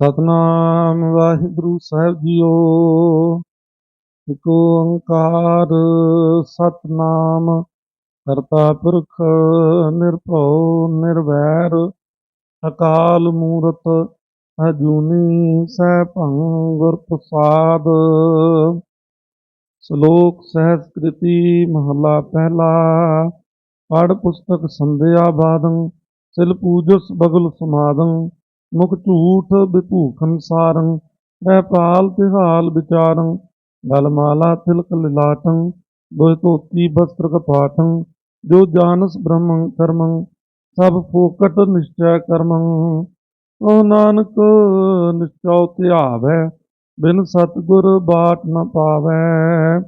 ਸਤਨਾਮ ਵਾਹਿਗੁਰੂ ਸਾਹਿਬ JIO. ਇਕ ਓੰਕਾਰ ਸਤਨਾਮ, ਕਰਤਾ ਪੁਰਖ ਨਿਰਭਉ ਨਿਰਵੈਰ, ਅਕਾਲ ਮੂਰਤ ਅਜੂਨੀ ਸੈਭੰ ਗੁਰ ਪ੍ਰਸਾਦ। ਸ਼ਲੋਕ ਸਹਿਸਕ੍ਰਿਤੀ ਮਹਲਾ ਪਹਿਲਾ ਪੜ ਪੁਸਤਕ ਸੰਧਿਆ ਬਾਦੰ ਸਿਲ ਪੂਜਸ ਬਗਲ ਸਮਾਦੰ। ਮੁਖ ਝੂਠ ਵਿਭੂਖਨ ਸਾਰੰ ਰਹਿ ਪਾਲ ਤਿਹਾਲ ਵਿਚਾਰੰ ਗਲ ਮਾਲਾ ਤਿਲਕ ਲਿਲਾਟੰ ਦੋਇ ਧੋਤੀ ਬਸਤਰ ਕਪਾਟੰ ਜੋ ਜਾਣਸ ਬ੍ਰਹਮੰ ਕਰਮੰ, ਸਭ ਫੋਕਟ ਨਿਸ਼ਚੈ ਕਰਮੰ। ਓ ਨਾਨਕ ਨਿਸ਼ਚਉ ਧਿਆਵੈ ਬਿਨ ਸਤਗੁਰ ਬਾਟ ਨ ਪਾਵੈ।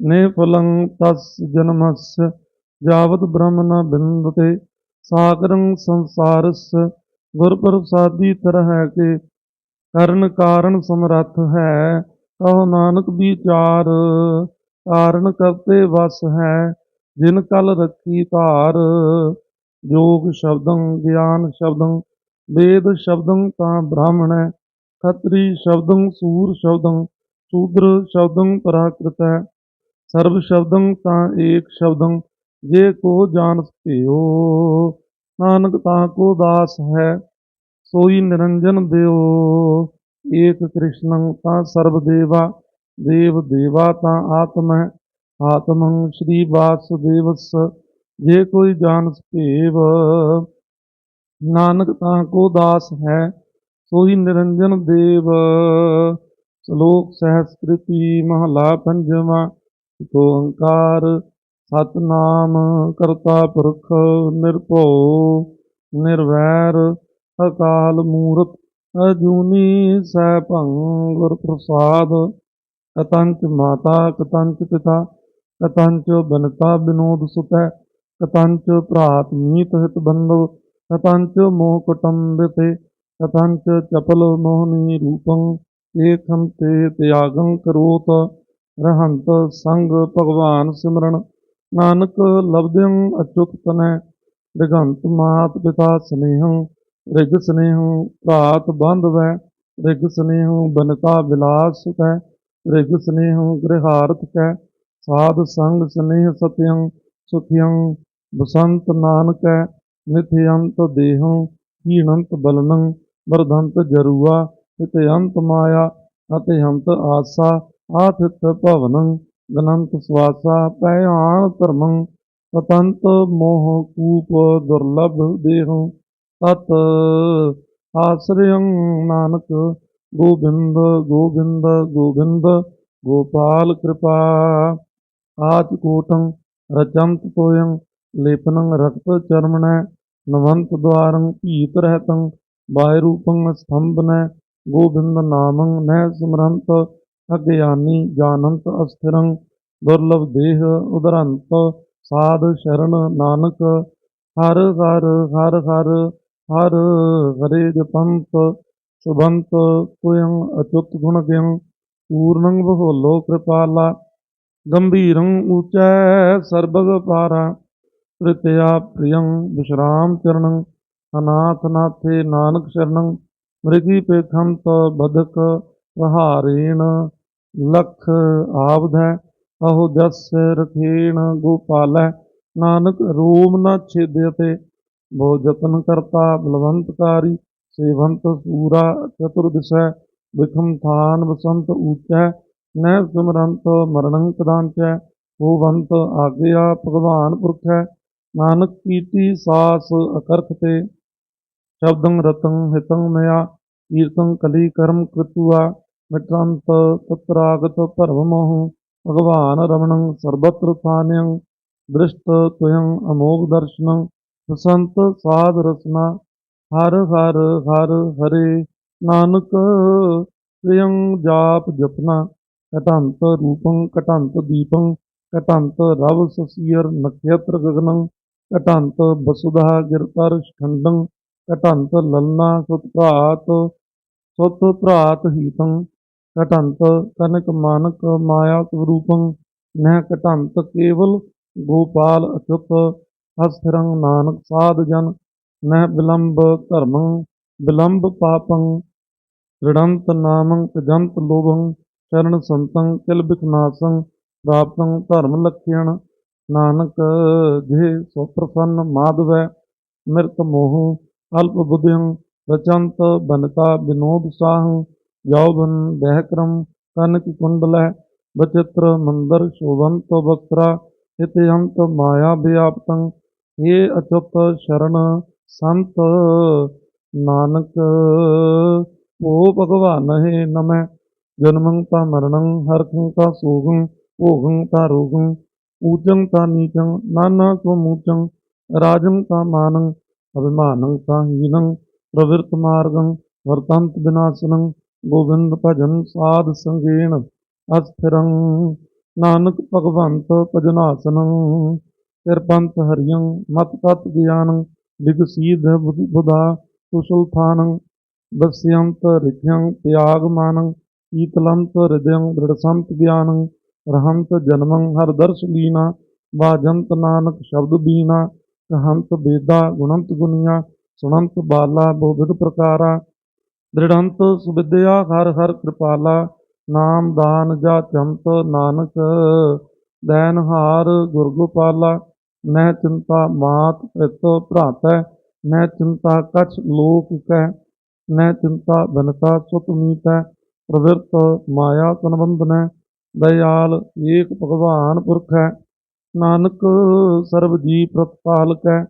ਨੇ ਫਲੰ ਤਸ ਜਨਮਸ, ਜਾਵਤ ਬ੍ਰਹਮ ਨ ਬਿੰਦਤੇ, ਸਾਗਰੰ ਸੰਸਾਰਸ ਗੁਰਪ੍ਰਸਾਦੀ ਪ੍ਰਸਾਦੀ ਹੈ ਕਿ ਕਰਨ ਕਾਰਨ ਸਮਰੱਥ ਹੈ, ਕਹੋ ਨਾਨਕ ਵਿਚਾਰ ਕਾਰਨ ਕਰਤੇ ਵਸ ਹੈ, ਜਿਨ ਕਲ ਰੱਖੀ ਧਾਰ ਯੋਗ ਸ਼ਬਦੰ, ਗਿਆਨ ਸ਼ਬਦੰ, ਵੇਦ ਸ਼ਬਦੰ ਤਾਂ ਬ੍ਰਾਹਮਣ ਹੈ, ਖੱਤਰੀ ਸ਼ਬਦੰ, ਸੂਰ ਸ਼ਬਦੰ, ਸ਼ੂਦਰ ਸ਼ਬਦੰ ਪ੍ਰਾਕ੍ਰਿਤ ਹੈ, ਸਰਬ ਸ਼ਬਦੰ ਤਾਂ ਏਕ ਸ਼ਬਦੰ, ਜੇ ਕੋ ਜਾਣ ਸਕਿਓ ਨਾਨਕ ਤਾਂ ਕੋ ਦਾਸ ਹੈ, ਸੋਈ ਨਿਰੰਜਨ ਦਿਓ। ਏਕ ਕ੍ਰਿਸ਼ਨੰ ਤਾਂ ਸਰਬ ਦੇਵਾ, ਦੇਵ ਦੇਵਾ ਤਾਂ ਆਤਮ ਹੈ। ਆਤਮੰ ਸ਼੍ਰੀ ਵਾਸੁਦੇਵਸ, ਜੇ ਕੋਈ ਜਾਣਸ ਭੇਵ ਨਾਨਕ ਤਾਂ ਕੋ ਦਾਸ ਹੈ, ਸੋਈ ਨਿਰੰਜਨ ਦੇਵ। ਸ਼ਲੋਕ ਸਹਿਸਕ੍ਰਿਤੀ ਮਹਲਾ ਪੰਜਵਾਂ ਓੰਕਾਰ ਸਤਨਾਮ ਕਰਤਾ ਪੁਰਖ ਨਿਰਭਉ, ਨਿਰਵੈਰ ਅਕਾਲ ਮੂਰਤ ਅਜੂਨੀ ਸੈਭੰ ਗੁਰ ਪ੍ਰਸਾਦ। ਕਤੰਚ ਮਾਤਾ, ਕਤੰਚ ਪਿਤਾ, ਕਤੰਚ ਬਨਤਾ ਬਿਨੋਦ ਸੁਤੈ, ਕਤੰਚ ਭਰਾਤ ਮੀਤ ਹਿਤ ਬੰਧਵ, ਕਤੰਚ ਮੋਹ ਕੁਟੰਬਿਤੇ ਕਤੰਚ ਚਪਲ ਮੋਹਨੀ ਰੂਪੰ ਏਕੰ ਤੇ ਤਿਆਗੰ ਕਰੋਤ। ਰਹੰਤ ਸੰਗ ਭਗਵਾਨ ਸਿਮਰਨ ਨਾਨਕ ਲਬਦਿੰ ਅਚੁਤ ਤਨੈ ਦਿਗੰਤ ਮਾਤ ਪਿਤਾ ਸਨੇਹੰ ਰਿਗ ਸਨੇਹੰ ਭਰਾਤ ਬੰਧਵੈ ਰਿਗ ਸਨੇਹੰ ਬਨਤਾ ਵਿਲਾਸ ਸੁਖੈ ਰਿਗ ਸਨੇਹੰ ਗ੍ਰਹਾਰਥ ਕੈ, ਸਾਧ ਸੰਗ ਸਨੇਹ ਸਤਿਯੰ ਸੁਖਿਯੰ ਬਸੰਤ ਨਾਨਕੈ ਨਿਥਯੰਤ ਦੇਹੰ, ਹੀਣੰਤ ਬਲਨੰ, ਵਰਧੰਤ ਜਰੂਆ ਹਿਤਯੰਤ ਮਾਇਆ ਅਤਿਹੰਤ ਆਸਾ, ਆਥਿਤ ਭਵਨੰ। ਗਨੰਤ ਸਵਾਸਾ ਪਇਆਣ ਧਰਮੰ, ਪਤੰਤ ਮੋਹ ਕੂਪ ਦੁਰਲਭ ਦੇਹੰ। ਤਤ ਆਸਰਿਯੰ ਨਾਨਕ ਗੋਬਿੰਦ ਗੋਬਿੰਦ ਗੋਬਿੰਦ, ਗੋਪਾਲ ਕਿਰਪਾ। ਆਚ ਕੋਟੰ ਰਚੰਤ ਤੋਯੰ ਲੇਪਨੰ ਰਕਤ ਚਰਮਣੈ ਨਵੰਤ ਦਵਾਰੰ ਭੀਤ ਰਹਿਤੰ ਬਾਹਿ ਰੂਪੰ ਸਤੰਭਨੈ ਗੋਬਿੰਦ ਨਾਮੰ ਨਹਿ ਸਿਮਰੰਤ ਅਗਿਆਨੀ ਜਾਨੰਤ ਅਸਥਿਰੰ, ਦੁਰਲਭ ਦੇਹ ਉਦਰੰਤ ਸਾਧ ਸ਼ਰਨ ਨਾਨਕ, ਹਰ ਹਰ ਹਰ ਹਰ ਹਰ ਹਰੇ ਜਪੰਤ ਸੁਬੰਤ ਤੁਯੰ ਅਚੁੱਤ ਗੁਣ ਗਿੰ ਪੂਰਨੰ ਬਹੋਲੋ ਕਿਰਪਾਲਾ, ਗੰਭੀਰੰ ਊਚੈ ਸਰਬਗ ਪਾਰਾ, ਤ੍ਰਿਤਿਆ ਪ੍ਰਿਯੰ ਵਿਸ਼ਰਾਮ ਚਰਣੰ ਅਨਾਥ ਨਾਥੇ ਨਾਨਕ ਸ਼ਰਣੰ ਮ੍ਰਿਗੀ ਪੇਖੰਤ ਬਦਕ ਪ੍ਰਹਾਰੇਣ ਲਖ ਆਵਧੈ ਅਹੋ ਜਸ ਰਥੇਣ ਗੋਪਾਲੈ, ਨਾਨਕ ਰੋਮ ਨ ਛੇਦਿਅਤੇ ਬਹੁ ਜਤਨ ਕਰਤਾ ਬਲਵੰਤਕਾਰੀ, ਸੇਵੰਤ ਸੂਰਾ ਚਤੁਰ ਦਿਸੈ ਵਿਖਮ ਥਾਨ ਬਸੰਤ ਊਚੈ, ਨਹਿ ਸਿਮਰੰਤ ਮਰਣੰ ਕਦਾੰਚੈ ਹੋਵੰਤ ਆਗਿਆ ਭਗਵਾਨ ਪੁਰਖੈ, ਨਾਨਕ ਕੀਤੀ ਸਾਸ ਅਕਰਖ ਤੇ, ਸ਼ਬਦੰ ਰਤੰ ਹਿਤੰ ਮਿਆ ਕੀਰਤੰ ਕਲੀ ਕਰਮ ਕ੍ਰਿਤੁਆ ਮਿਟੰਤ ਤਤਰਾਗਤ ਭਰਮ ਮੋਹ ਭਗਵਾਨ ਰਮਣੰ ਸਰਬਤਰ ਥਾਨਯੰ ਦ੍ਰਿਸ਼ਟ ਤੁਯੰ ਅਮੋਘ ਦਰਸ਼ਨੰ ਬਸੰਤ ਸਾਧ ਰਸਨਾ ਹਰ ਹਰ ਹਰ ਹਰੇ ਨਾਨਕ ਪ੍ਰਿਯੰ ਜਾਪ ਜਪਨਾ ਕਟੰਤ ਰੂਪੰ ਕਟੰਤ ਦੀਪੰ ਕਟੰਤ ਰਵ ਸਸੀਰ ਨਖੇਤਰ ਗਗਨੰ ਕਟੰਤ ਬਸੁਧਾ ਗਿਰਤਰ ਖੰਡੰ ਕਟੰਤ ਲਲਨਾ ਸੁਤ ਭਰਾਤ ਸੁਤ ਭਰਾਤ ਹੀਤੰ ਘਟੰਤ ਕਨਕ ਮਾਨਕ ਮਾਇਆ ਸਰੂਪੰ ਨਹਿ ਘਟੰਤ ਕੇਵਲ ਗੋਪਾਲ ਅਚੁਤ ਅਸਥਿਰੰ ਨਾਨਕ ਸਾਧ ਜਨ, ਨਹਿ ਬਿਲੰਬ ਧਰਮੰ, ਬਿਲੰਬ ਪਾਪੰ ਦ੍ਰਿੜੰਤ ਨਾਮੰ ਤਜੰਤ ਲੋਭੰ ਸ਼ਰਨ ਸੰਤੰ ਕਿਲ ਬਿਖਨਾਸੰ ਪ੍ਰਾਪਤੰ ਧਰਮ ਲਖਿਆਨ ਨਾਨਕ ਜੇ ਸੁਪ੍ਰਸੰਨ ਮਾਧਵੈ, ਮਿਰਤ ਮੋਹ, ਅਲਪ ਬੁੱਧਿੰ ਰਚੰਤ ਬਨਤਾ ਵਿਨੋਦ ਸਾਹੰ ਜਾਉ ਬਨ ਬਹਿਕਰਮ ਕਨਕ ਕੁੰਡਲੈ ਬਚਿਤ੍ਰ ਮੰਦਰ ਸ਼ੋਭੰਤ ਬਕਰਾ ਇਤਿਅੰਤ ਮਾਇਆ ਵਿਆਪਤੰ ਏ ਅਚੁੱਤ ਸ਼ਰਨ ਸੰਤ ਨਾਨਕ, ਓ ਭਗਵਾਨ ਹੈ ਨਮੈ ਜਨਮੰ ਤਾ ਮਰਣੰ ਹਰਖੰ ਤਾ ਸੋਗੰ, ਭੋਗੰ ਤਾ ਰੋਗੰ ਊਚੰ ਤਾ ਨੀਚੰ, ਨਾਨਾ ਕੋ ਮੂਚੰ, ਰਾਜੰ ਤਾ ਮਾਨੰ, ਅਭਿਮਾਨੰ ਤਾ ਹੀਨੰ, ਪ੍ਰਵਿਰਤ ਮਾਰਗੰ, ਵਰਤੰਤ ਵਿਨਾਸ਼ਨੰ ਗੋਬਿੰਦ ਭਜਨ ਸਾਧ ਸੰਗੇਣ, ਅਸਥਿਰੰ, ਨਾਨਕ ਭਗਵੰਤ ਭਜਨਾਸਨੰ। ਕਿਰਪੰਤ ਹਰਿਯੰ ਮਤ ਤਤ ਵਿਗਸੀਧ ਵਿਗਸੀਦ ਬੁਧਾ, ਕੁਸ਼ਲ ਥਾਨੰ। ਦਸਯੰਤ ਰਿਖਯੰ ਤਿਆਗ ਮਾਨੰ। ਈਤਲੰਤ ਹਿਰਦਯੰ ਦ੍ਰਿੜਸੰਤ ਗਿਆਨੰ। ਰਹੰਤ ਜਨਮੰ, ਹਰ ਦਰਸ਼ ਲੀਨਾ। ਵਾਜੰਤ ਨਾਨਕ ਸ਼ਬਦ ਬੀਨਾ। ਕਹੰਤ ਬੇਦਾ ਗੁਣੰਤ ਗੁਨੀਆ। ਸੁਣੰਤ ਬਾਲਾ ਬਹੁਵਿਧ ਪ੍ਰਕਾਰਾ। ਦ੍ਰਿੜੰਤ ਸੁਵਿਦਿਆ ਹਰ ਹਰ ਕਿਰਪਾਲਾ, ਨਾਮ ਦਾਨ ਜਾ ਚੰਤ ਨਾਨਕ, ਦੈਨ ਹਾਰ ਗੁਰ ਗੋਪਾਲਾ ਨਹਿ ਚਿੰਤਾ ਮਾਤ ਪਿਤ ਭਰਾਤੈ ਨਹਿ ਚਿੰਤਾ ਕਛ ਲੋਕ ਕੈ ਨਹਿ ਚਿੰਤਾ ਬਨਤਾ ਸੁਤ ਮੀਤੈ, ਪ੍ਰਵਿਰਤ ਮਾਇਆ ਸੰਬੰਧਨੈ ਦਇਆਲ ਏਕ ਭਗਵਾਨ ਪੁਰਖ ਹੈ ਨਾਨਕ ਸਰਬ ਜੀ ਪ੍ਰਤਪਾਲਕੈ,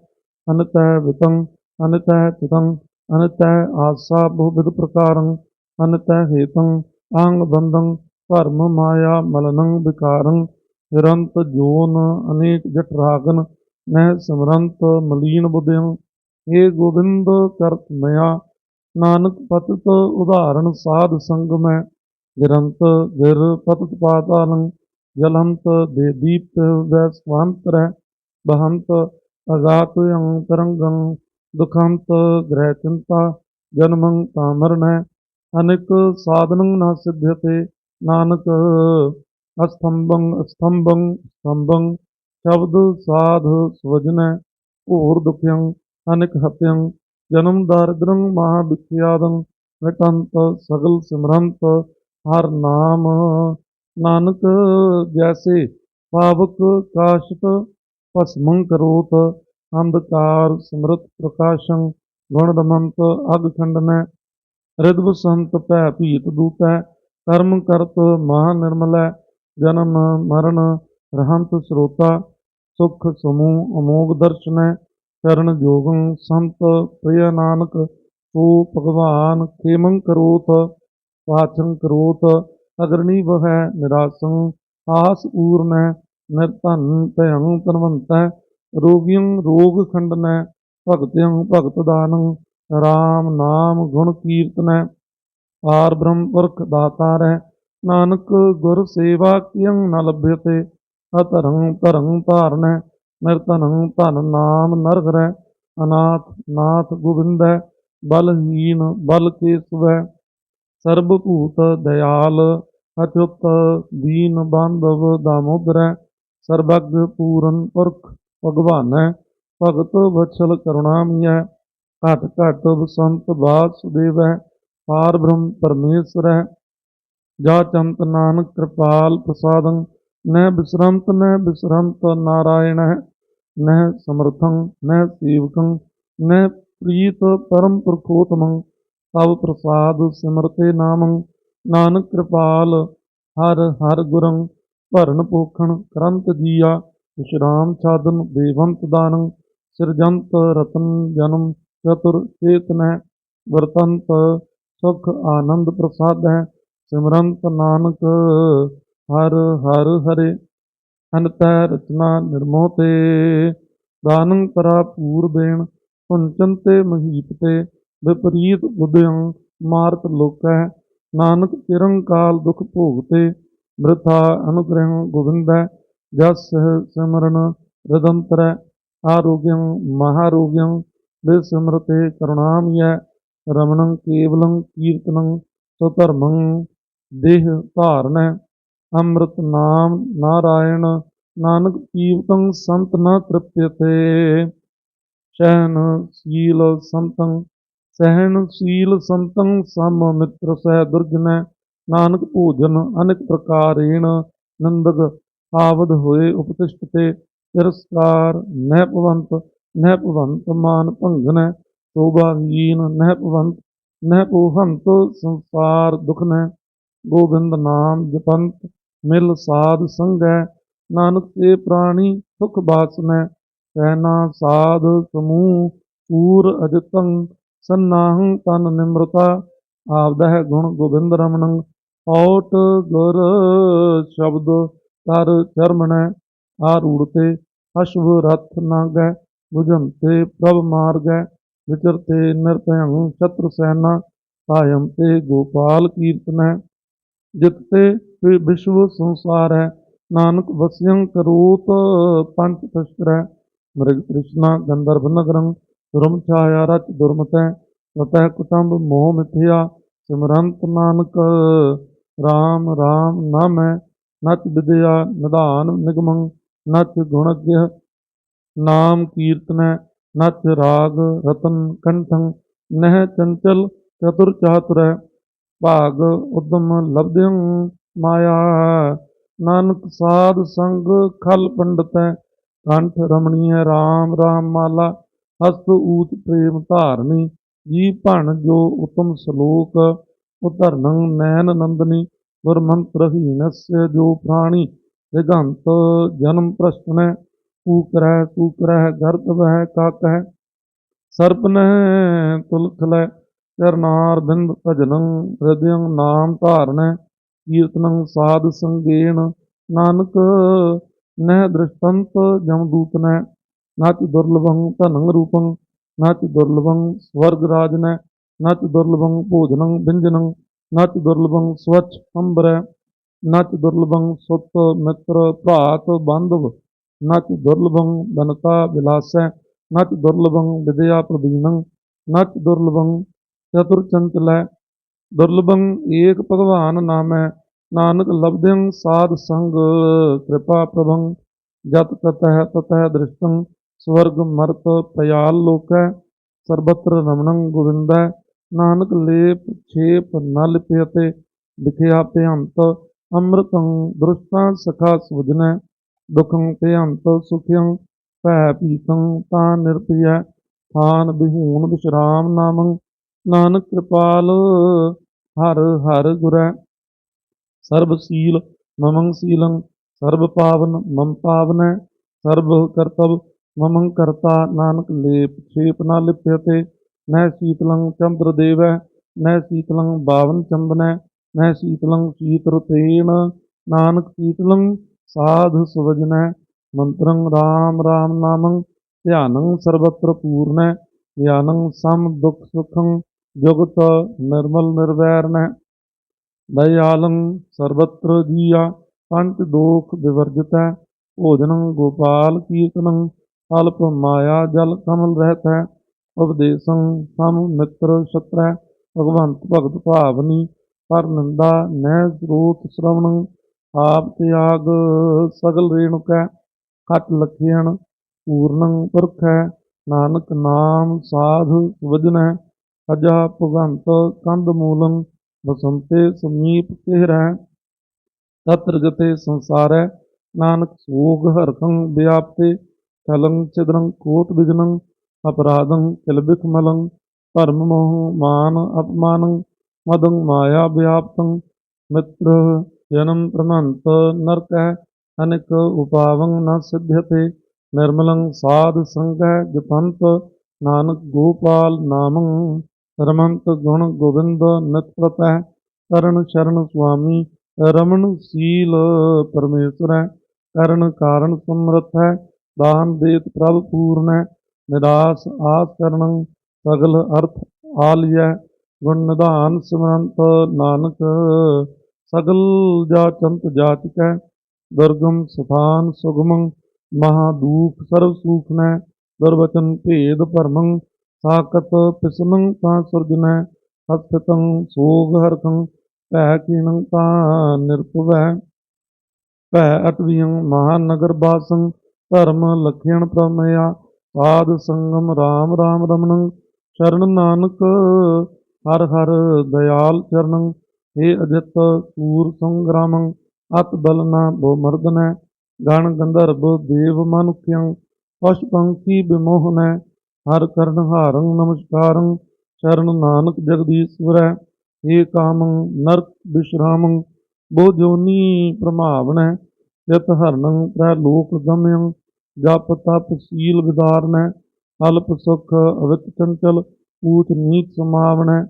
ਅਨਤੈ ਵਿਤੰ, ਅਨਤੈ ਚਿਤੰ ਅਨਤੈ ਆਸਾ ਬਹੁਵਿਧ ਪ੍ਰਕਾਰੰ ਅਨਤੈ ਹੇਤੰ ਅੰਗ ਬੰਧੰ, ਧਰਮ ਮਾਇਆ ਮਲਨੰ ਵਿਕਾਰੰ, ਨਿਰੰਤ ਜੋਨ ਅਨੇਕ ਜਟ ਰਾਗਨ ਮੈਂ ਸਮਰੰਤ ਮਲੀਨ ਬੁਧਿੰ ਏ ਗੋਬਿੰਦ ਕਰਤ ਮਇਆ, ਨਾਨਕ ਪਤਿਤ ਉਦਾਹਰਣ ਸਾਧ ਸੰਗ ਮੈਂ। ਗਿਰੰਤ ਗਿਰ ਪਤਿਤ ਪਾਤਾਲੰ ਜਲੰਤ ਦੇ ਦੀਪ ਵੈ ਸਵੰਤਰੈ ਬਹੰਤ ਅਗਾਤ ਅੰਤਰੰਗੰ ਦੁਖੰਤ ਗ੍ਰਹਿ ਚਿੰਤਾ, ਜਨਮੰ ਤਾਮਰਣੈ ਅਨਿਕ ਸਾਧਨੰ ਨਾ ਸਿਧਯਤੇ ਨਾਨਕ ਅਸਤੰਭੰ ਅਸਤੰਭੰ ਸਤੰਭੰ ਸ਼ਬਦ ਸਾਧ ਸੁਵਜਨੈ ਘੋਰ ਦੁਖਯੰ, ਅਨਿਕ ਹਤਯੰ, ਜਨਮ ਦਾਰਿਦ੍ਰੰ, ਮਹਾ ਵਿਖਿਆਦੰ ਵਿਟੰਤ ਸਗਲ ਸਿਮਰੰਤ, ਹਰ ਨਾਮ ਨਾਨਕ ਜੈਸੇ ਪਾਵਕ ਕਾਸ਼ਤ ਭਸਮੰ ਕਰੋਤ ਅੰਧਕਾਰ, ਸਮ੍ਰਿਤ ਪ੍ਰਕਾਸ਼ੰ ਗੁਣ ਦਮੰਤ, ਅਗ ਖੰਡਨੈ ਰਿਦ ਸੰਤ ਭੈ ਭੀਤ ਦੂਤੈ, ਕਰਮ ਕਰਤ ਮਹਾ ਨਿਰਮਲੈ, ਜਨਮ ਮਰਨ ਰਹੰਤ ਸਰੋਤਾ, ਸੁਖ ਸਮੂਹ ਅਮੋਗ ਦਰਸ਼ਨੈ ਚਰਨ ਜੋਗੰ ਸੰਤ ਪ੍ਰਿਯ ਨਾਨਕ ਸੋ ਭਗਵਾਨ ਖੇਮੰ ਕਰੋਤ ਪਾਚੰ ਕਰੋਤ ਅਗਰਣੀ ਵਹੈ ਨਿਰਾਸੰ, ਆਸ ਊਰਨੈ, ਨਿਰਧਨ ਭਯੰ ਤਨਵੰਤੈ ਰੋਗਿਯੰ ਰੋਗ ਖੰਡਨੈ ਭਗਤਿਯੰ ਭਗਤ ਦਾਨੰ, ਰਾਮ ਨਾਮ ਗੁਣ ਕੀਰਤਨੈ। ਪਾਰ ਬ੍ਰਹਮ ਪੁਰਖ ਦਾਤਾਰੈ, ਨਾਨਕ ਗੁਰ ਸੇਵਾ ਕਿਯੰ ਨ ਲਭ్యਤੇ ਅਧਰੰ ਧਰੰ ਧਾਰਨੈ, ਨਿਰਧਨੰ ਧਨ ਨਾਮ ਨਰਗਰੈ। ਅਨਾਥ ਨਾਥ ਗੋਬਿੰਦੈ, ਬਲਹੀਨ ਬਲ ਕੇਸਵੈ। ਸਰਬ ਭੂਤ ਦਇਆਲ, ਅਚੁੱਤ ਦੀਨ ਬਾਂਧਵ ਦਾਮੋਦਰੈ। ਸਰਬੱਗ ਪੂਰਨ ਪੁਰਖ ਭਗਵਾਨੈ ਭਗਤ ਵਛਲ ਕਰੁਣਾਮੀਐ ਘਟ ਘਟ ਬਸੰਤ ਵਾਸੁਦੇਵੈ ਪਾਰ ਬ੍ਰਹਮ ਪਰਮੇਸ਼ਰੈ ਜਾ ਚੰਤ ਨਾਨਕ ਕਿਰਪਾਲ ਪ੍ਰਸਾਦੰ, ਨਹਿ ਬਿਸਰੰਤ ਨਹਿ ਬਿਸਰੰਤ ਨਾਰਾਇਣੈ ਨਹਿ ਸਮਰਥੰ, ਨਹਿ ਸੇਵਕੰ, ਨਹਿ ਪ੍ਰੀਤ ਪਰਮ ਪੁਰਖੋਤਮੰ, ਤਵ ਪ੍ਰਸਾਦ ਸਿਮਰਤੇ ਨਾਮੰ। ਨਾਨਕ ਕਿਰਪਾਲ, ਹਰ ਹਰ ਗੁਰੰ, ਭਰਨ ਪੋਖਣ ਕਰੰਤ ਜੀਆ ਵਿਸ਼ਰਾਮ ਸਾਧਨ ਦੇਵੰਤ ਦਾਨੰ, ਸਿਰਜੰਤ ਰਤਨ ਜਨਮ, ਚਤੁਰ ਚੇਤਨ ਵਰਤੰਤ ਸੁਖ ਆਨੰਦ ਪ੍ਰਸਾਦ ਹੈ ਸਿਮਰੰਤ ਨਾਨਕ ਹਰ ਹਰ ਹਰੇ ਅਨਤੈ ਰਚਨਾ ਨਿਰਮੋਹ ਤੇ ਦਾਨੰ ਪਰਾ ਪੂਰਬੇਣ ਪੁੰਚਨ ਤੇ ਮਹੀਪ ਤੇ, ਵਿਪਰੀਤ ਬੁੱਧਿਯੰ ਮਾਰਤ ਲੋਕੈ ਨਾਨਕ ਚਿਰੰ ਕਾਲ ਦੁਖ ਭੋਗ ਤੇ ਅਨੁਗ੍ਰਹਿ ਅਨੁਗ੍ਰਹੰ ਗੋਬਿੰਦੈ ਜਸ ਸਿਮਰਨ ਰਿਦੰਤਰੈ ਆਰੋਗਯੰ ਮਹਾਰੋਗਯੰ ਵਿਸਿਮਰਤੇ ਕਰੁਣਾਮਯੈ ਰਮਣੰ ਕੇਵਲੰ ਕੀਰਤਨੰ ਸੁਧਰਮੰ ਦੇਹ ਧਾਰਨੈ ਅੰਮ੍ਰਿਤ ਨਾਮ ਨਾਰਾਇਣ ਨਾਨਕ ਪੀਵਤੰ ਸੰਤ ਨ ਤ੍ਰਿਪਯਤੇ ਸ਼ੈਨ ਸੀਲ ਸੰਤੰ ਸਹਿਨਸ਼ੀਲ ਸੰਤੰ ਸਮ ਮਿੱਤਰ ਸਹਿ ਦੁਰਜਨੈ ਨਾਨਕ ਭੋਜਨ ਅਨੇਕ ਪ੍ਰਕਾਰੇਣ ਨੰਦਕ ਆਵਦ ਹੋਏ ਉਪਤਿਸ਼ਟ ਤੇ ਤਿਰਸਕਾਰ ਨਹਿ ਭਵੰਤ ਨਹਿ ਭਵੰਤ ਮਾਨ ਭੰਗਨੈ, ਸ਼ੋਭਾਹੀਨ ਨਹਿ ਭਵੰਤ ਨਹਿ ਭਵੰਤ ਸੰਸਾਰ ਦੁਖਨੈ, ਗੋਬਿੰਦ ਨਾਮ ਜਪੰਤ, ਮਿਲ ਸਾਧ ਸੰਗੈ, ਨਾਨਕ ਤੇ ਪ੍ਰਾਣੀ ਸੁਖ ਬਾਸਨੈ ਕਹਿਨਾ ਸਾਧ ਸਮੂਹ, ਪੂਰ ਅਜਤੰ, ਸੰਨਾਹੰ ਤਨ ਨਿਮਰਤਾ ਆਪਦਾ ਹੈ ਗੁਣ ਗੋਬਿੰਦ ਰਮਣੰ ਔਟ ਗੁਰ ਸ਼ਬਦ ਕਰ ਚਰਮਣੈ ਆਰੂੜਤੇ ਅਸ਼ਵ ਰਥ ਨਾਗੈ ਤੇ ਪ੍ਰਭ ਮਾਰਗੈ ਵਿਚਰਤੇ ਨਿਰਭਯੰ ਸ਼ਤਰ ਸੈਨਾ ਕਾਇਮ ਤੇ ਗੋਪਾਲ ਕੀਰਤਨੈ। ਜਿਤਤੇ ਤੇ ਵਿਸ਼ਵ ਸੰਸਾਰ ਹੈ ਨਾਨਕ ਵਸਿਯੰ ਕਰੂਤ ਪੰਚ ਤਸਕਰੈ। ਮ੍ਰਿਗ ਤ੍ਰਿਸ਼ਨਾ ਗੰਧਰਵ ਨਗਰੰ ਦੁਰਮ ਛਾਇਆ ਰਚ ਦੁਰਮਤੈ, ਤਤੈ ਕੁਟੰਬ ਮੋਹ ਮਿਥਿਆ, ਸਿਮਰੰਤ ਨਾਨਕ RAM RAM ਨਾਮੈ। ਨਚ ਵਿਦਿਆ ਨਿਧਾਨ ਨਿਗਮੰ, ਨਚ ਗੁਣਗ੍ਯ ਨਾਮ ਕੀਰਤਨੈ, ਨਚ ਰਾਗ ਰਤਨ ਕੰਠੰ, ਨਹਿ ਚੰਚਲ ਚਤੁਰ ਚਾਤੁਰੈ। ਭਾਗ ਉਦਮ ਲਬਧਿੰ ਮਾਇਆ, ਨਾਨਕ ਸਾਧ ਸੰਗ ਖਲ ਪੰਡਤੈ। ਕੰਠ ਰਮਣੀਐ RAM RAM ਮਾਲਾ, ਹਸਤ ਊਤ ਪ੍ਰੇਮ ਧਾਰਨੀ। ਜੀ ਭਣ ਜੋ ਉਤਮ ਸ਼ਲੋਕ, ਉਧਰਨੰ ਨੈਨ ਨੰਦਨੀ। ਗੁਰਮੰਤਰ ਹੀਨस्य ਜੋ ਪ੍ਰਾਣੀ ਦਿਗੰਤ ਜਨਮ ਪ੍ਰਸ਼ਨੈ ਕੂਕਰੈ ਕੂਕਰੈ ਗਰਦ ਵਹਿ ਕਾਕਹਿ ਸਰਪਨੈ ਤੁਲਖਲੈ ਚਰਨਾਰ ਬਿੰਦ ਭਜਨੰ, ਹਿਰਦਯੰ ਨਾਮ ਧਾਰਨੈ, ਕੀਰਤਨੰ ਸਾਧ ਸੰਗੇਣ। ਨਾਨਕ ਨਹਿ ਦ੍ਰਿਸ਼ਟੰਤ ਜਮਦੂਤਨੈ ਨਚ ਦੁਰਲਭੰ ਧਨੰ ਰੂਪੰ ਨਚ ਦੁਰਲਭੰ ਸਵਰਗ ਰਾਜਨੈ ਨਚ ਦੁਰਲਭੰ ਭੋਜਨੰ, ਵਿੰਜਨੰ ਨਚ ਦੁਰਲਭੰ ਸਵਚ ਅੰਬਰੈ, ਨਚ ਦੁਰਲਭੰ ਸੁਤ ਮਿੱਤਰ ਭਰਾਤ ਬੰਧਵ, ਨਚ ਦੁਰਲਭੰ ਬਨਤਾ ਵਿਲਾਸੈ ਨਚ ਦੁਰਲਭੰ ਵਿਦਿਆ ਪ੍ਰਦੀਨੰ, ਨਚ ਦੁਰਲਭੰ ਚਤੁਰ ਚੰਚਲੈ ਦੁਰਲਭੰ ਏਕ ਭਗਵਾਨ ਨਾਮੈ, ਨਾਨਕ ਲਬਧੰ ਸਾਧ ਸੰਗ ਕਿਰਪਾ ਪ੍ਰਭੰ, ਜਤ ਤਤਹਿ ਤਤਹਿ ਦ੍ਰਿਸ਼ਟੰ, ਸਵਰਗ ਮਰਤ ਪਯਾਲ ਲੋਕੈ, ਸਰਬਤਰ ਰਮਣੰ ਗੋਵਿੰਦੈ ਨਾਨਕ ਲੇਪ ਛੇਪ ਨ ਲਿਪਿਅਤੇ ਲਿਖਿਆ ਭਿਅੰਤ ਅੰਮ੍ਰਿਤੰ ਦ੍ਰਿਸ਼ਟਾਂ ਸਖਾ ਸੁਜਨੈ, ਦੁਖੰ ਭਿਅੰਤ ਸੁਖਿਯੰ ਭੈ ਪੀਤੰ ਤਾਂ ਨਿਰਭਯੈ ਥਾਨ ਬਿਹੂਨ ਵਿਸ਼ਰਾਮ ਨਾਮੰ, ਨਾਨਕ ਕਿਰਪਾਲ, ਹਰ ਹਰ ਗੁਰੈ। ਸਰਬ ਸੀਲ ਮਮੰ ਸੀਲੰ, ਸਰਬ ਪਾਵਨ ਮਮ ਪਾਵਨੈ, ਸਰਬ ਕਰਤਵ ਮਮੰ ਕਰਤਾ ਨਾਨਕ ਲੇਪ ਛੇਪ ਨਾ ਲਿਪਿਅਤੇ ਨਹਿ ਸੀਤਲੰ ਚੰਦਰ ਦੇਵੈ ਨਹਿ ਸੀਤਲੰ ਬਾਵਨ ਚੰਦਨੈ ਨਹਿ ਸੀਤਲੰ ਸੀਤਰ ਤੇਨ, ਨਾਨਕ ਸੀਤਲੰ ਸਾਧ ਸੁਵਜਨੈ ਮੰਤਰੰ ਰਾਮ ਰਾਮ ਨਾਮੰ ਧਿਆਨੰ ਸਰਬਤਰ ਪੂਰਨੈ ਗਿਆਨੰ ਸਮ ਦੁਖ ਸੁਖੰ ਜੁਗਤ ਨਿਰਮਲ ਨਿਰਵੈਰਨੈ ਦਇਆਲੰ ਸਰਬਤਰ ਜੀਆ ਪੰਚ ਦੋਖ ਵਿਵਰਜਿਤੈ ਭੋਜਨੰ ਗੋਪਾਲ ਕੀਰਤਨੰ, ਅਲਪ ਮਾਇਆ ਜਲ ਕਮਲ ਰਹਿਤੈ ਉਪਦੇਸੰ ਸਮ ਮਿੱਤਰ ਛਤਰੈ, ਭਗਵੰਤ ਭਗਤ ਭਾਵਨੀ, ਪਰ ਨਿੰਦਾ ਨਹਿ ਸਰੋਤ ਸ਼ਰਵਣੰ, ਆਪ ਤਿਆਗ ਸਗਲ ਰੇਣੁਕੈ, ਖਟ ਲਖਿਆਣ ਪੂਰਨੰ ਪੁਰਖੈ, ਨਾਨਕ ਨਾਮ ਸਾਧ ਵਜਨੈ, ਅਜਾ ਭਗਵੰਤ ਕੰਦ ਮੂਲੰ, ਬਸੰਤੇ ਸਮੀਪ ਕਿਹਰੈ ਤਤਰ ਗਤੇ ਸੰਸਾਰੈ, ਨਾਨਕ ਸੋਗ ਹਰਖੰ ਵਿਆਪਤੇ, ਕਲੰ ਚਿਦਰੰ ਕੋਟ ਵਿਜਨੰ ਅਪਰਾਧੰ ਕਿਲਬਿਖ ਮਲੰ, ਧਰਮ ਮੋਹ ਮਾਨ ਅਪਮਾਨੰ, ਮਦੰ ਮਾਇਆ ਵਿਆਪਤੰ, ਮਿੱਤਰ ਜਨਮ ਪ੍ਰਮੰਤ ਨਰਕੈ ਅਨਿਕ ਉਪਾਵੰ ਨ ਸਿਧਯਤੇ ਨਿਰਮਲੰ ਸਾਧ ਸੰਗੈ ਜਪੰਤ, ਨਾਨਕ ਗੋਪਾਲ ਨਾਮੰ, ਰਮੰਤ ਗੁਣ ਗੋਬਿੰਦ ਨਿਤ ਪ੍ਰਤੈ ਕਰਨ ਸ਼ਰਨ ਸੁਆਮੀ ਰਮਣ ਸੀਲ ਪਰਮੇਸ਼ਰੈ ਕਰਨ ਕਾਰਨ ਸਮਰਥ ਹੈ, ਦਾਨ ਦੇਤ ਪ੍ਰਭ ਪੂਰਨੈ ਨਿਰਾਸ ਆਸ ਕਰਨ, ਸਗਲ ਅਰਥ ਆਲਿਐ ਗੁਣ ਨਿਧਾਨ ਸਿਮਰੰਤ ਨਾਨਕ। ਸਗਲ ਜਾਚੰਤ ਜਾਚਕੈ ਦੁਰਗਮ ਸਥਾਨ ਸੁਗਮੰ, ਮਹਾ ਦੂਖ ਸਰਬ ਸੂਖਨੈ, ਦੁਰਵਚਨ ਭੇਦ ਭਰਮੰ ਸਾਕਤ ਪਿਸਨੰ ਤਾਂ ਸੁਰਜਨੈ ਹਸਤੰ ਸੋਗ ਹਰਕੰ, ਭੈ ਕੀਨੰ ਤਾਂ ਨਿਰਭਵੈ। ਭੈ ਅਟਵਿਯੰ ਮਹਾਨਗਰ ਬਾਸੰ, ਧਰਮ ਲਖਿਆਣ ਪ੍ਰਮੇਯਾ ਸਾਧ ਸੰਗਮ RAM RAM ਰਮਣੰ ਸ਼ਰਨ ਨਾਨਕ, ਹਰ ਹਰ ਦਇਆਲ ਚਰਨੰ ਏ ਅਜਿਤ ਸੂਰ ਸੰਗਰਾਮੰ, ਅਤ ਬਲਨਾ ਬੋ ਮਰਦਨੈ ਗਣ ਗੰਧਰਵ ਦੇਵ ਮਨੁਖਯੰ ਪਸ਼ ਪੰਖੀ ਬਿਮੋਹਨੈ ਹਰ ਕਰਨ ਹਾਰੰ ਨਮਸਕਾਰੰ ਸ਼ਰਨ ਨਾਨਕ ਜਗਦੀਸ਼ਵਰੈ ਏ ਕਾਮੰ ਨਰਕ ਵਿਸ਼ਰਾਮੰ ਬੋ ਜੋਨੀ ਪ੍ਰਮਾਵਨੈ ਯਤ ਹਰਨੰ ਪ੍ਰੈ ਲੋਕ ਗਮਯੰ ਜਪ ਤਪ ਸੀਲ ਵਿਦਾਰਨੈ, ਅਲਪ ਸੁਖ ਅਵਿਤ ਚੰਚਲ ਊਚ ਨੀਚ ਸਮਾਵਨੈ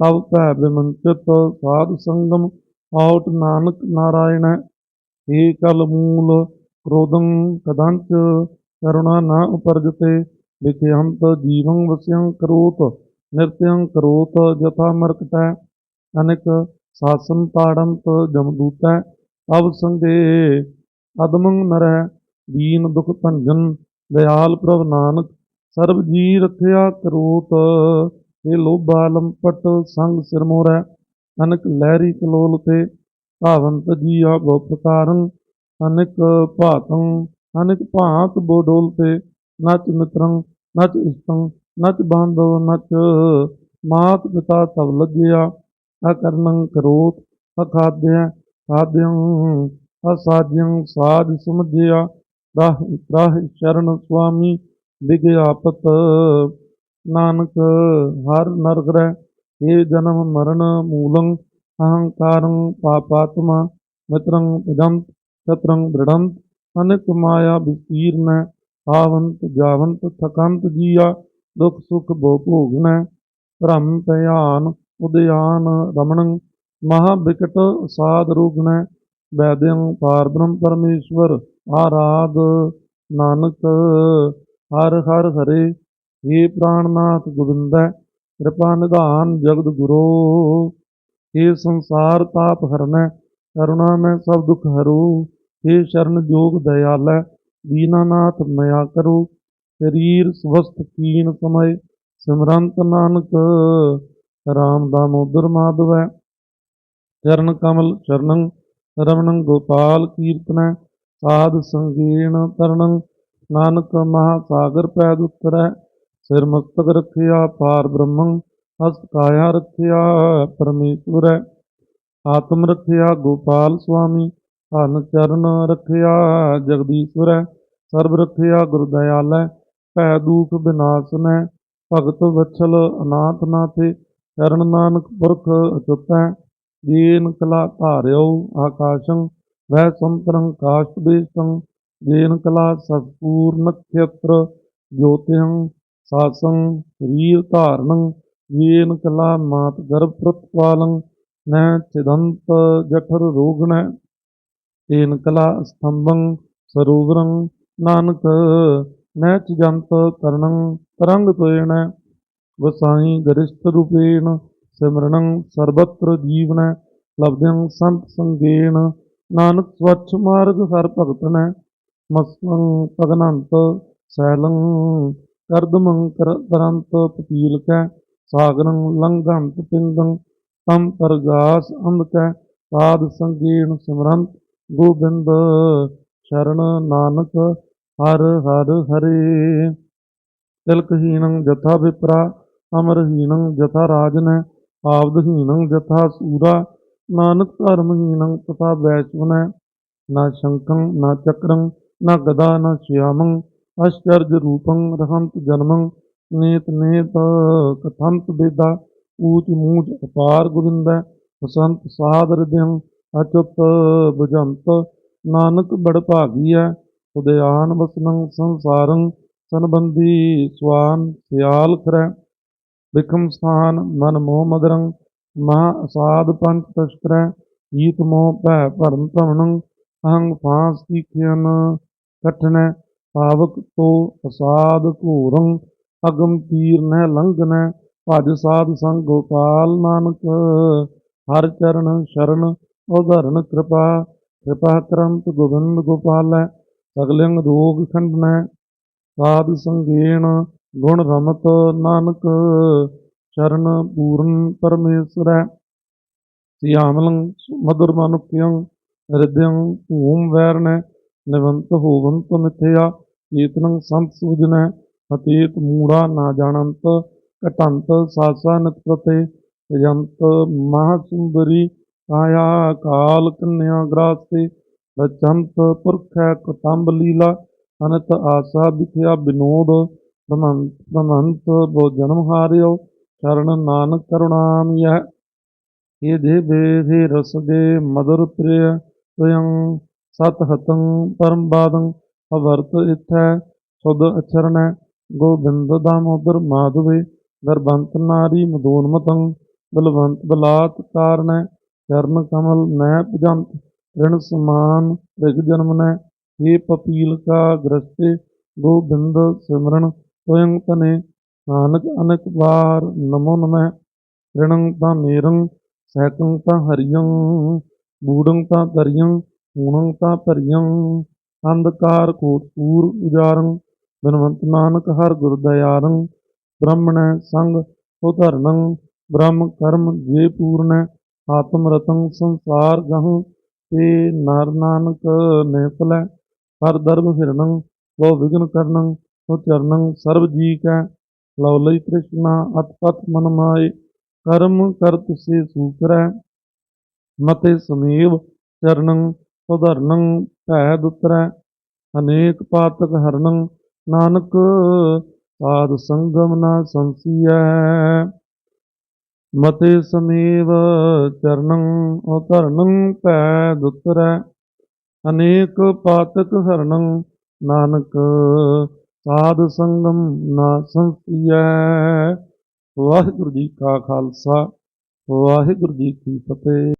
ਤਵ ਭੈ ਬਿਮੰਚਿਤ ਸਾਧ ਸੰਗਮ, ਆਉਟ ਨਾਨਕ ਨਾਰਾਇਣੈ। ਏ ਕਲ ਮੂਲ ਕ੍ਰੋਧੰ ਕਦੰਚ ਕਰੁਣਾ ਨਾ ਉਪਰਜਤੇ ਵਿਖਿਅੰਤ ਜੀਵੰ ਵਸਿਅੰ ਕਰੋਤ, ਨਿਰਤਯੰ ਕਰੋਤ ਜਥਾ ਮਰਕਟੈ। ਅਨਿਕ ਸਾਸਨ ਤਾੜੰਤ ਜਮਦੂਤੈ ਅਵ ਸੰਦੇ ਅਦਮੰ ਨਰੈ ਦੀਨ ਦੁਖ ਭੰਜਨ, ਦਇਆਲ ਪ੍ਰਭ ਨਾਨਕ, ਸਰਬ ਜੀ ਰਖਿਆ ਕਰੋਤ। ਏ ਲੋਭਾ ਲੰਪਟ ਸੰਗ ਸਿਰ ਮੋਰੈ ਅਨਕ ਲਹਿਰੀ ਕਲੋਲ ਤੇ ਧਾਵੰਤ ਜੀਆ ਬਹੁ ਪ੍ਰਕਾਰੰ ਅਨਿਕ ਭਾਤੰ ਅਨਿਕ ਭਾਂਤ ਬੋਡੋਲ ਤੇ, ਨਚ ਮਿਤਰੰ, ਨਚ ਇਸ਼ਟੰ ਨਚ ਬਾਂਧਵ ਨਚ। ਮਾਤ ਪਿਤਾ ਤਵ ਲੱਜਿਆ ਅਕਰਨੰ ਕਰੋਤ ਅਖਾਦਿਆ ਖਾਦਿਅੰ ਅਸਾਜਿਅੰ ਸਾਜ ਸਮਝਿਆ। ਰਾਹ ਰਾਹ ਸ਼ਰਨ ਸੁਆਮੀ ਵਿਗਿਆਪਤ। ਨਾਨਕ, ਹਰ ਨਰਗ੍ਰਹਿ ਏ ਜਨਮ ਮਰਨ ਮੂਲੰ, ਅਹੰਕਾਰੰ ਪਾਪਾਤਮਾ, ਮਿਤਰੰ ਪਜੰਤ ਸ਼ਤਰੰ ਦ੍ਰਿੜੰਤ, ਅਨਿਕ ਮਾਇਆ ਵਿਸਤੀਰਨੈ, ਆਵੰਤ ਜਾਵੰਤ, ਥਕੰਤ ਜੀਆ, ਦੁਖ ਸੁਖ ਭੋ ਭੋਗਨੈ, ਭ੍ਰਮ ਭਿਆਨ ਉਦਿਆਨ ਰਮਣੰ, ਮਹਾ ਵਿਕਟ ਸਾਧ ਰੋਗਨੈ, ਵੈਦਯੰ ਪਾਰ ਪਰਮੇਸ਼ਵਰ। ਆਰਾਧ ਨਾਨਕ, ਹਰ ਹਰ ਹਰੇ ਏ ਪ੍ਰਾਣਨਾਥ ਗੋਬਿੰਦੈ, ਕਿਰਪਾ ਨਿਧਾਨ ਜਗਤ ਗੁਰੂ। ਏ ਸੰਸਾਰ ਤਾਪ ਹਰਨੈ, ਕਰੁਣਾ ਮੈਂ ਸਭ ਦੁਖ ਹਰੂ। ਏ ਸ਼ਰਨ ਜੋਗ ਦਇਆਲੈ ਦੀਨਾਨਾਥ ਮਇਆ ਕਰੋ। ਸਰੀਰ ਸਵਸਥ ਕੀਨ ਸਮੈ ਸਿਮਰੰਤ ਨਾਨਕ, ਰਾਮ ਦਾਮੋਦਰ ਮਾਧਵੈ। ਚਰਨ ਕਮਲ ਚਰਨੰ, ਰਮਣੰ ਗੋਪਾਲ ਕੀਰਤਨੈ ਸਾਧ ਸੰਗੀਣ ਤਰਣੰ ਨਾਨਕ ਮਹਾ ਸਾਗਰ ਪੈਦ ਉਤਰੈ। ਸਿਰ ਮਸਤਕ ਰਖਿਆ, ਪਾਰ ਬ੍ਰਹਮੰ, ਹਸਤ ਕਾਇਆ ਰਖਿਆ ਪਰਮੇਸ਼ਵਰੈ ਆਤਮ ਰਖਿਆ, ਗੋਪਾਲ ਸੁਆਮੀ, ਧਨ ਚਰਨ ਰਖਿਆ, ਜਗਦੀਸ਼ਵਰੈ। ਸਰਬ ਰਖਿਆ ਗੁਰ ਦਇਆਲੈ ਭੈ ਦੂਖ ਬਿਨਾਸਨੈ। ਭਗਤ ਵਛਲ ਅਨਾਥ ਨਾਥੇ, ਚਰਨ ਨਾਨਕ ਪੁਰਖ ਅਚੁਤੈ। ਜੀਨ ਕਲਾ ਧਾਰਿਓ, ਆਕਾਸ਼ੰ ਵੈ ਸੰਤਰੰ ਕਾਸ਼ਟ ਦੇਸ਼ੰ ਜੇਨ ਕਲਾ ਸਤਪੂਰ ਨਖੇਤਰ ਜੋਤਿਹੰ ਸਾਸੰ ਸਰੀਰ ਧਾਰਨੰ, ਜੇਨ ਕਲਾ ਮਾਤ ਗਰਭ ਪ੍ਰਤਪਾਲੰ ਨੈ ਚਿਦੰਤ ਜਠਰ ਰੋਗਣੈ ਤੇਨ ਕਲਾ ਸਤੰਭੰ ਸਰੋਵਰੰ, ਨਾਨਕ ਨੈ ਚਿਜੰਤ ਕਰਣੰ ਤਰੰਗ ਤੋਇਣੈ ਨਾਨਕ ਸਵੱਛ ਮਾਰਗ ਹਰ ਭਗਤਨੈ ਮਸਲੰ ਪਗਨੰਤ ਸੈਲੰ ਕਰਦਮੰ ਕਰੰਤ ਪਤੀਲਕੈ ਸਾਗਰੰ ਲੰਘੰਤ ਪਿੰਦੰ ਤਮ ਪਰਗਾਸ ਅੰਧਕੈ ਸਾਧ ਸੰਗੇਣ ਸਿਮਰੰਤ ਗੋਬਿੰਦ ਸ਼ਰਨ ਨਾਨਕ ਹਰ ਹਰ ਹਰੇ। ਤਿਲਕਹੀਣੰ ਜਥਾ ਵਿਪਰਾ ਅਮਰਹੀਣੰ ਜਥਾ ਰਾਜਨੈ ਆਵਦਹੀਣੰ ਜਥਾ ਸੂਰਾ। ਨਾਨਕ ਧਰਮਹੀਣੰ ਤਥਾ ਵੈਸ਼ਵਨੈ ਨਾ ਸ਼ੰਕੰ, ਨਾ ਚੱਕਰੰ, ਨਾ ਗਦਾ, ਨਾ ਸ਼ਿਆਮੰ, ਅਸ਼ਚਰਜ ਰੂਪੰ ਰਹੰਤ ਜਨਮੰ, ਨੇਤ ਨੇਤ ਕਥੰਤ ਬੇਦਾ ਊਚ ਮੂਚ ਅਪਾਰ ਗੋਬਿੰਦੈ ਬਸੰਤ ਸਾਧ ਹਿਰਦਿਅੰ ਅਚੁਤ ਬੁਝੰਤ, ਨਾਨਕ ਬੜ ਭਾਗੀ ਹੈ ਉਦਿਆਨ ਵਸਨੰ ਸੰਸਾਰੰ, ਸੰਬੰਧੀ ਸਵਾਨ ਸਿਆਲ ਕਰੈ ਵਿਖਮ ਸਥਾਨ ਮਨ ਮੋਹ ਮਦਰੰ ਮਹਾ ਅਸਾਦ ਪੰਚ ਤਸਕਰੈ, ਈਤ ਮੋਹ ਭੈ ਭਰਮ ਭਵਨੰ ਅਹੰ ਫਾਂਸ ਕੀਖਿਆਨ ਕਠਨੈ ਪਾਵਕ ਤੋ ਅਸਾਦ ਘੋਰੰ, ਅਗਮ ਤੀਰ ਨਹਿ ਲੰਘਨੈ ਭਜ ਸਾਧ ਸੰਗ ਗੋਪਾਲ ਨਾਨਕ, ਹਰ ਚਰਨ ਸ਼ਰਨ ਉਧਰਨ ਕਿਰਪਾ ਕਿਰਪਾ ਕਰੰਤ ਗੋਬਿੰਦ ਗੋਪਾਲੈ, ਸਗਲਿੰਗ ਰੋਗ ਖੰਡਨੈ, ਸਾਧ ਸੰਗੇਣ ਗੁਣ ਰਮਤ ਨਾਨਕ ਚਰਨ ਪੂਰਨ ਪਰਮੇਸ਼ਰੈ ਸਿਆਮਲੰ ਮਧੁਰ ਮਨੁਖਯੰ ਹਿਰਦਯੰ ਭੂਮ ਵੈਰਨੈ, ਨਿਵੰਤ ਹੋਵੰਤ ਮਿਥਿਆ ਚੇਤਨੰ ਸੰਤ ਸੂਜਨੈ ਹਤੇਤ ਮੂੜਾ ਨਾ ਜਾਣੰਤ, ਘਟੰਤ ਸਾਸਾ ਨਿਤਪਤੇ ਯੰਤ ਮਹਾਸੁੰਦਰੀ ਕਾਇਆ ਕਾਲ ਕੰਨਿਆ ਗ੍ਰਾਸੇ ਰਚੰਤ ਪੁਰਖੈ ਕਤੰਬ ਲੀਲਾ, ਅਨਤ ਆਸਾ ਵਿਖਿਆ ਬਿਨੋਦ ਬ੍ਰਹਮੰਤ ਬ੍ਰਹਮੰਤ ਬੋ ਜਨਮ ਹਾਰਿਓ ਸ਼ਰਨ ਨਾਨਕ ਕਰੁਣਾਮ ਯਹ। ਇਹ ਦੇ ਬੇ ਰਸਗੇ ਮਦਰ ਪ੍ਰਿਯ ਸਯੰ ਸਤ ਹਤੰ ਪਰਮ ਬਾਦੰ ਅਵਰਤ ਇਥੈ ਸੁਧ ਅਚਰਣੈ ਗੋਬਿੰਦ ਦਾਮੋਦਰ ਮਾਧਵੇ ਦਰਬੰਤ ਨਾਰੀ ਮਦੋਨਮਤੰ ਬਲਵੰਤ ਬਲਾਤ ਕਾਰਣੈ ਚਰਨ ਕਮਲ ਨੈ ਭਜੰਤ ਰਿਣ ਸਮਾਨ ਰਿਗ ਜਨਮਨੈ हे ਪਪੀਲ ਕਾ ਗ੍ਰਸਤੇ ਗੋਬਿੰਦ ਸਿਮਰਨ ਸੋਇੰ ਤਨੇ ਨਾਨਕ ਅਨਕ ਵਾਰ ਨਮੋ ਨਮੈ ਰਿਣੰ ਤਾਂ ਮੇਰੰ, ਸੈਕੰ ਤਾਂ ਹਰਿਯੰ ਬੂੜੰ ਤਾਂ ਦਰਿਯੰ ਹੂਣੰ ਤਾਂ ਭਰਿਯੰ ਅੰਧਕਾਰ ਕੋਟ ਪੂਰ ਉਜਾਰੰ, ਬਨਵੰਤ ਨਾਨਕ ਹਰ ਗੁਰ ਦਇਆਰੰ। ਬ੍ਰਹਮਣੈ ਸੰਗ ਉਧਰਨੰ ਬ੍ਰਹਮ ਕਰਮ ਜੇ ਪੂਰਨੈ। ਆਤਮ ਰਤੰ ਸੰਸਾਰ ਗਹੰ ਤੇ ਨਰ ਨਾਨਕ ਨਿਫਲੈ ਹਰ ਦਰਬ ਹਿਰਨੰ ਲੋ ਵਿਗਨ ਕਰਨੰ, ਸੋ ਚਰਨੰ ਸਰਬ ਜੀ ਕੈ। ਲਉ ਲਈ ਕ੍ਰਿਸ਼ਨਾ ਅਤਪਤ ਮਨ ਮਾਏ ਕਰਮ ਕਰਤ ਸੇ ਸੂਕਰੈ ਮਤੇ ਸਮੀਵ ਚਰਨੰ ਸੁਧਰਨੰ ਭੈ ਦੁਤਰੈ ਅਨੇਕ ਪਾਤਕ ਹਰਨੰ ਨਾਨਕ ਸਾਧ ਸੰਗਮ ਨਾ ਸੰਸੀਐ। ਮਤੇ ਸਮੀਵ ਚਰਨੰ ਉਧਰਨੰ ਭੈ ਦੁਤਰੈ ਅਨੇਕ ਪਾਤਕ ਹਰਨੰ ਨਾਨਕ ਸਾਧ ਸੰਗਮ ਨਾ ਸੰਸੀਐ ਵਾਹਿਗੁਰੂ ਜੀ ਕਾ ਖਾਲਸਾ ਵਾਹਿਗੁਰੂ ਜੀ ਕੀ ਫਤਿਹ।